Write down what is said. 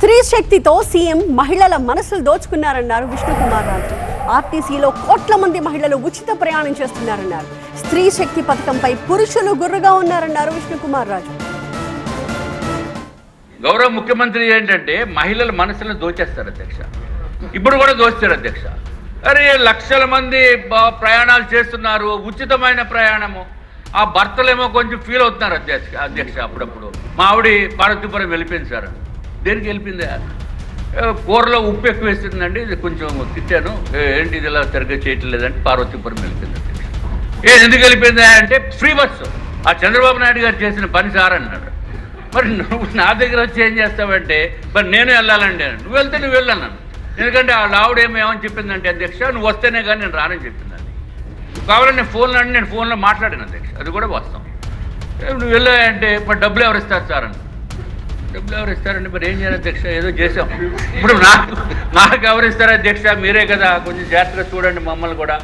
స్త్రీ శక్తితో సీఎం మహిళల మనసులు దోచుకున్నారన్నారు విష్ణుకుమార్ రాజు ఆర్టీసీలో కోట్ల మంది మహిళలు ఉచిత ప్రయాణం చేస్తున్నారన్నారు. స్త్రీ శక్తి పథకంపై పురుషులు గుర్రుగా ఉన్నారన్నారు విష్ణుకుమార్ రాజు. గౌరవ ముఖ్యమంత్రి ఏంటంటే మహిళల మనసులను దోచేస్తారు అధ్యక్ష. ఇప్పుడు కూడా దోస్తారు అధ్యక్ష. అరే లక్షల మంది ప్రయాణాలు చేస్తున్నారు ఉచితమైన ప్రయాణము. ఆ భర్తలేమో కొంచెం ఫీల్ అవుతున్నారు అధ్యక్ష అధ్యక్ష అప్పుడప్పుడు. మా ఆవిడ పార్వతీపురం వెళ్ళిపోయింది సార్. దేనికి వెళ్ళిపోయిందా? కూరలో ఉప్పు ఎక్కువ వేస్తుందండి. ఇది కొంచెం తిట్టాను. ఏంటి ఇది ఇలా సరిగ్గా చేయటం లేదంటే పార్వతీపురం వెళ్ళిపోయింది. ఏది ఎందుకు వెళ్ళిపోయింది అంటే ఫ్రీ బస్సు ఆ చంద్రబాబు నాయుడు గారు చేసిన పని సార్ అన్నాడు. మరి నువ్వు నా దగ్గర వచ్చి ఏం చేస్తావంటే మరి నేను వెళ్ళాలండి నువ్వు వెళ్తే నువ్వు వెళ్ళన్నాను ఎందుకంటే ఆ ఆవిడ ఏమేమని ఏమని చెప్పిందంటే అధ్యక్ష నువ్వు వస్తేనే కానీ నేను రానని చెప్పిందండి. కావాలని నేను ఫోన్లో నేను ఫోన్లో మాట్లాడాను అధ్యక్ష. అది కూడా వస్తాం నువ్వు వెళ్ళాయంటే మరి డబ్బులు ఎవరు ఇస్తారు సార్ అని డబ్బులు ఎవరు ఇస్తారండి? మరి ఏం చేయాలి అధ్యక్ష? ఏదో చేసాం ఇప్పుడు నాకు నాకు ఎవరు ఇస్తారు అధ్యక్ష? మీరే కదా. కొంచెం జాగ్రత్తగా చూడండి మమ్మల్ని కూడా.